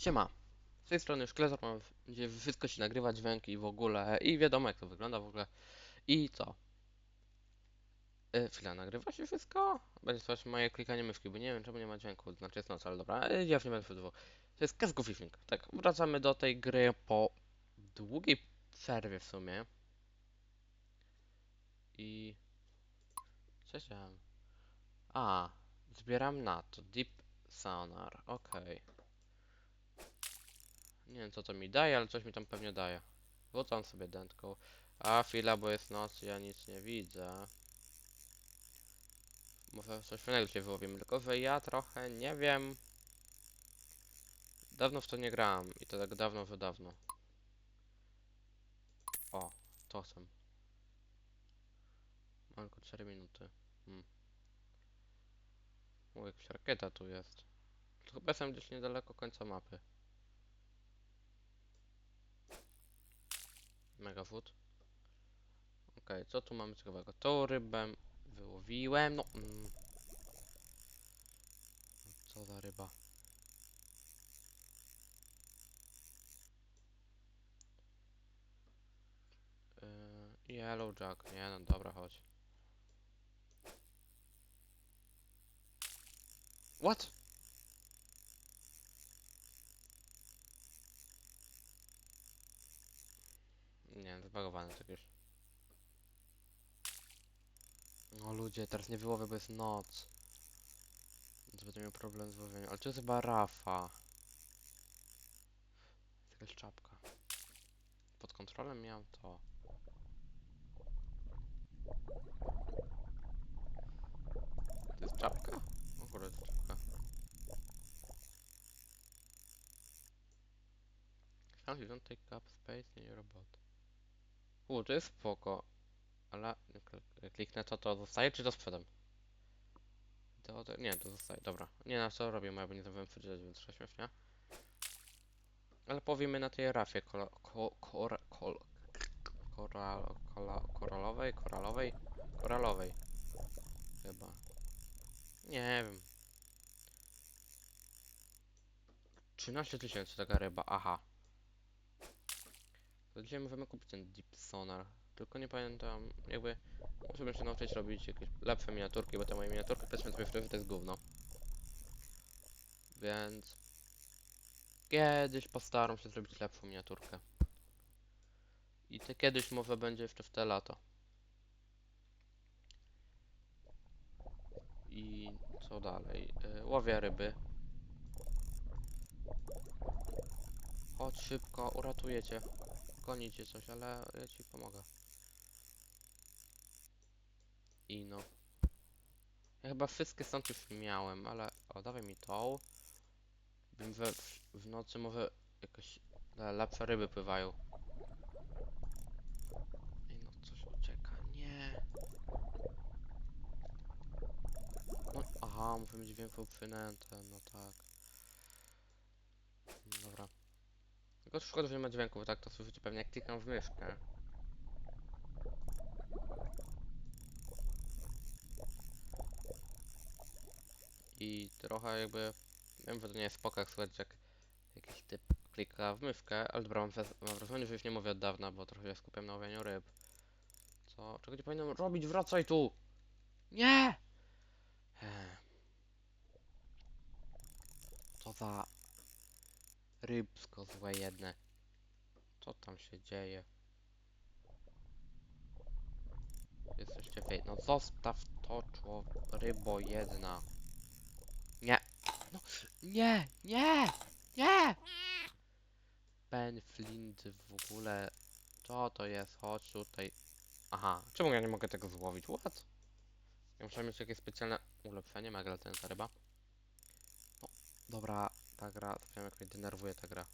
Siema. Z tej strony Szklezor, mam gdzie wszystko się nagrywa, dźwięki w ogóle. I wiadomo jak to wygląda w ogóle. I co? E, chwila, nagrywa się wszystko? Będzie słychać moje klikanie myszki, bo nie wiem czemu nie ma dźwięku. Znaczy jest noc, ale dobra. E, ja już nie będę wydawał. To jest Casco Fishing. Tak, wracamy do tej gry po długiej przerwie w sumie. I... Co chciałem? A, zbieram na to. Deep Sonar, okej. Nie wiem co to mi daje, ale coś mi tam pewnie daje. Rzucam sobie dętką. A chwila, bo jest noc, ja nic nie widzę. Może coś fajnego się wyłowimy, tylko że ja trochę nie wiem. Dawno w to nie grałem i to tak dawno, że dawno. O, to chcę. Mam tylko 4 minuty. Hmm. Jakaś rakieta tu jest. To chyba jestem gdzieś niedaleko końca mapy. Mega food. Okej, co tu mamy ciekawego? Tą rybę wyłowiłem. No. Mm. Co za ryba? Yy, yellow jack. Nie no, dobra, chodź. What? Nie, zbagowane to już. No ludzie, teraz nie wyłowię, bo jest noc. Więc będę miał problem z łowieniem. Ale to jest chyba Rafa. Jest jakaś czapka. Pod kontrolą miałem to. To jest czapka? O kurde, to czapka. Found you don't take up space in robot. U, to jest spoko. Ale kliknę to, to zostaje, czy to sprzedam? To, to, nie, to zostaje, dobra. Nie na co robię, bo ja nie zdążyłem przeczytać, więc trochę śmiesznie. Ale powiemy na tej rafie kola, ko, kor, kol, koral, kola, koralowej, koralowej, koralowej. Chyba. Nie wiem. 13 tysięcy taka ryba, aha. Dzisiaj możemy kupić ten Deep Sonar. Tylko nie pamiętam, jakby muszę się nauczyć robić jakieś lepsze miniaturki, bo te moje miniaturki powiedzmy sobie szczerze, to jest gówno. Więc kiedyś postaram się zrobić lepszą miniaturkę. I to kiedyś może będzie jeszcze w te lato. I co dalej? Yy, łowię ryby. Chodź szybko, uratuję cię. Coś, ale ja ci pomogę. I no. Ja chyba wszystkie stąd już miałem, ale... O, dawaj mi tą. Wiem, we, w, w nocy może jakoś le- lepsze ryby pływają. Ej, no coś ucieka. Nie. No, aha, muszę mieć większą przynętę, no tak. Dobra. Tylko szkoda, że nie ma dźwięku, bo tak to słyszycie pewnie jak klikam w myszkę. I trochę jakby... Wiem, że to nie jest spoko, jak słychać jak jakiś typ klika w myszkę, ale dobra, mam, mam wrażenie, że już nie mówię od dawna, bo trochę się skupiam na łowieniu ryb. Co? Czego nie powinienem robić? Wracaj tu! Nie! Ech. Co za... Rybsko złe jedne. Co tam się dzieje? Jesteście wej... No zostaw to, człowiek... Rybo jedna. Nie! No, nie! Nie! Nie! Ben Flint w ogóle... Co to jest? Chodź tutaj. Aha, czemu ja nie mogę tego złowić? What? Ja muszę mieć jakieś specjalne ulepszenie, mega latająca ryba. No, dobra, ta gra, to wiem jak mnie denerwuje ta gra.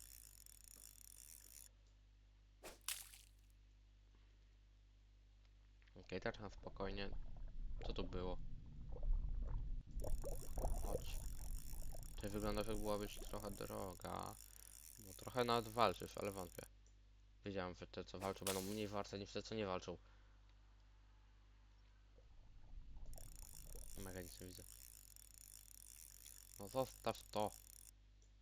Okej, teraz na spokojnie. Co to było? Chodź. To wygląda, że była być trochę droga. No trochę nawet walczysz, ale wątpię. Wiedziałem, że te co walczą będą mniej warte niż te co nie walczą. Mega nic nie widzę. No zostaw to.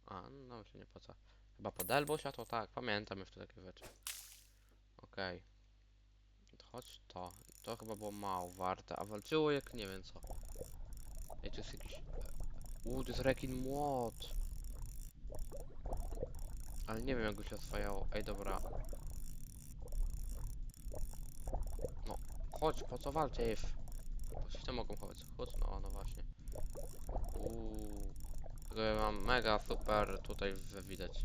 A, no się nie poca. Chyba pod Elbosia to tak, pamiętam jeszcze takie rzeczy. Okej. Chodź to. To chyba było mało warte, a walczyło jak nie wiem co. Ej, to jest jakiś... Uuu, to jest rekin młot. Ale nie wiem jak go się oswajało. Ej, dobra. No, chodź, po co walczysz? Bo się tam mogą chować. Chodź, no, no właśnie. Uuu. Ja mam mega super tutaj widać.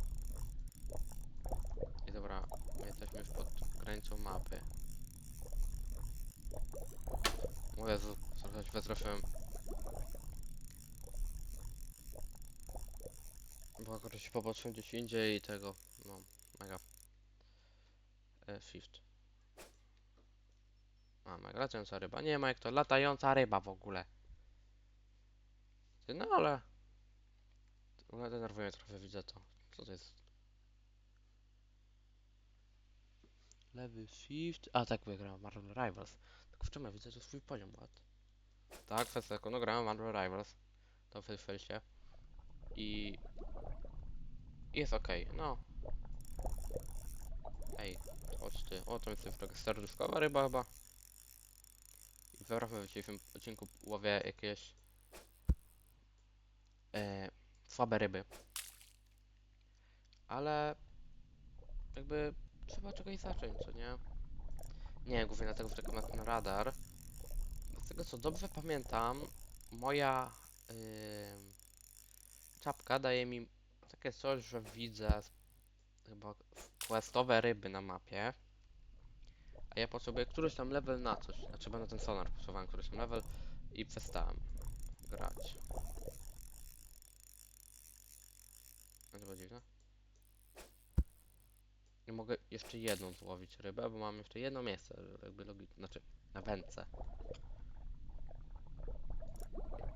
I dobra, my jesteśmy już pod granicą mapy. O Jezu, trochę się wystraszyłem. Bo akurat się popatrzyłem gdzieś indziej i tego, no, mega. E, shift. Mega latająca ryba. Nie ma jak to latająca ryba w ogóle. No ale... Ale denerwuje trochę, widzę to. Co to jest? Lewy shift. A tak wygrałem Marvel Rivals. Tylko w czym ja widzę, że swój poziom ład. Tak, Feseko, no grałem Marvel Rivals. To w Felsie. I... Jest okej, no. Ej, chodź ty. O, to jest taka serduszkowa ryba chyba. I w dzisiejszym odcinku łowię jakieś... E, słabe ryby. Ale... Jakby... Trzeba czegoś zacząć, co nie? Nie, głównie dlatego, że czekam na ten radar. Z tego co dobrze pamiętam, moja yy, czapka daje mi takie coś, że widzę chyba questowe ryby na mapie. A ja potrzebuję któryś tam level na coś. Znaczy będę ten sonar potrzebowałem któryś tam level i przestałem grać. A to dziwne. Nie mogę jeszcze jedną złowić rybę, bo mam jeszcze jedno miejsce, jakby logicznie, znaczy na wędce.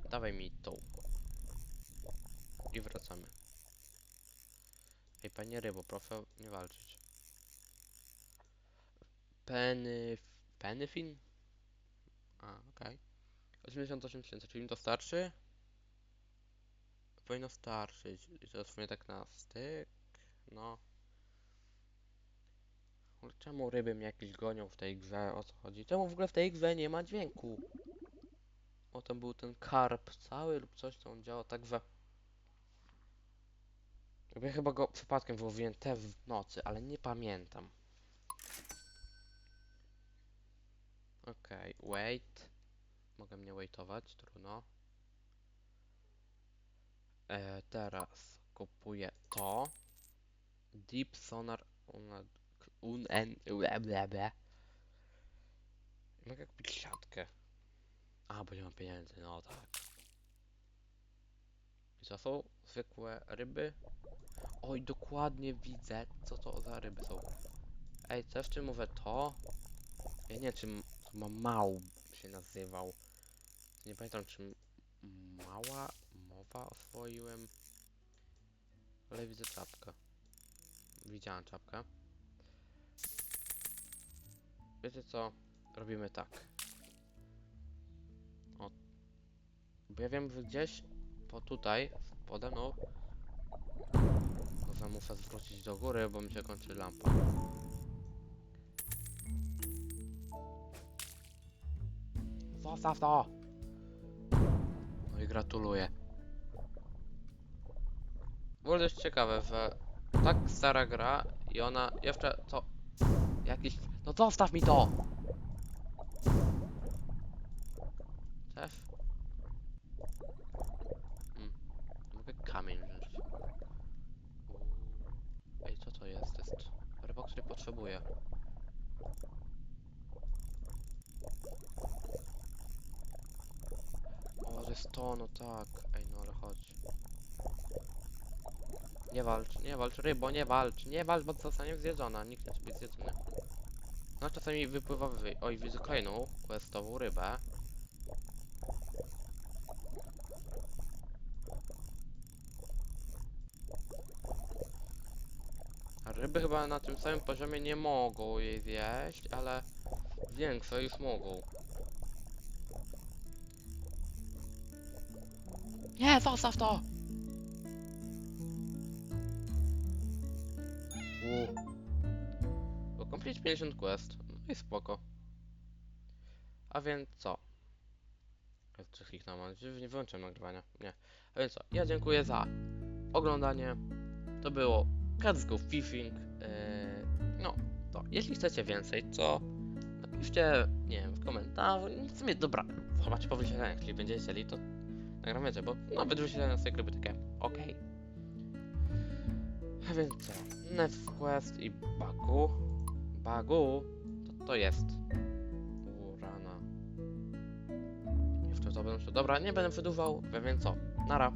Dawaj mi tą. I wracamy. Ej, panie rybo, proszę nie walczyć. Penny... Pennyfin? A, okej. 88 tysięcy, czyli mi to starczy? Powinno starczyć. I to w tak na styk? No. Czemu ryby mnie jakieś gonią w tej grze? O co chodzi? Czemu w ogóle w tej grze nie ma dźwięku? O, tam był ten karp cały lub coś, co on działa tak, że... Ja chyba go przypadkiem wyłowiłem te w nocy, ale nie pamiętam. Okej, wait. Mogę mnie waitować, trudno. E, teraz kupuję to. Deep Sonar un, un, en, ble, ble, ble. Mogę kupić siatkę. A, bo nie mam pieniędzy, no tak. I co są? Zwykłe ryby? Oj, dokładnie widzę, co to za ryby są. Ej, co jeszcze mówię to? Ja nie wiem, czy to ma mał się nazywał. Nie pamiętam, czy mała mowa oswoiłem. Ale widzę czapkę. Widziałem czapkę. Wiecie co? Robimy tak. O. Bo ja wiem, że gdzieś po tutaj, pode mną, może muszę zwrócić do góry, bo mi się kończy lampa. Zostaw to! No i gratuluję. Było dość ciekawe, że tak stara gra i ona jeszcze co... Jakiś... No zostaw mi to! Cześć. Mm. Mogę kamień wziąć. Ej, co to jest? To jest ryba, której potrzebuję. O, to jest to, no tak. Ej, no ale chodź. Nie walcz, nie walcz, rybo, nie walcz, nie walcz, bo zostanie zjedzona, nikt nie być zjedzony. No czasami wypływa wyżej. Oj, widzę kolejną questową rybę. A Ryby chyba na tym samym poziomie nie mogą jej zjeść, ale większe już mogą. Nie, zostaw to! 250 quest. No i spoko. A więc co? Czy kliknąłem, nie wyłączyłem nagrywania. Nie. A więc co? Ja dziękuję za oglądanie. To było Cats Go Fishing. Yy, no, to jeśli chcecie więcej, to napiszcie, nie wiem, w komentarzu. W sumie, dobra, w formacie po wyświetleniach, jeśli będziecie chcieli, to nagram więcej, bo nawet wyświetlenia z tej takie okej. A więc co? NetQuest i Bagu. Bagu? To to jest. Urana. Jeszcze to będę. Dobra, nie będę wydłużał, więc co? Nara.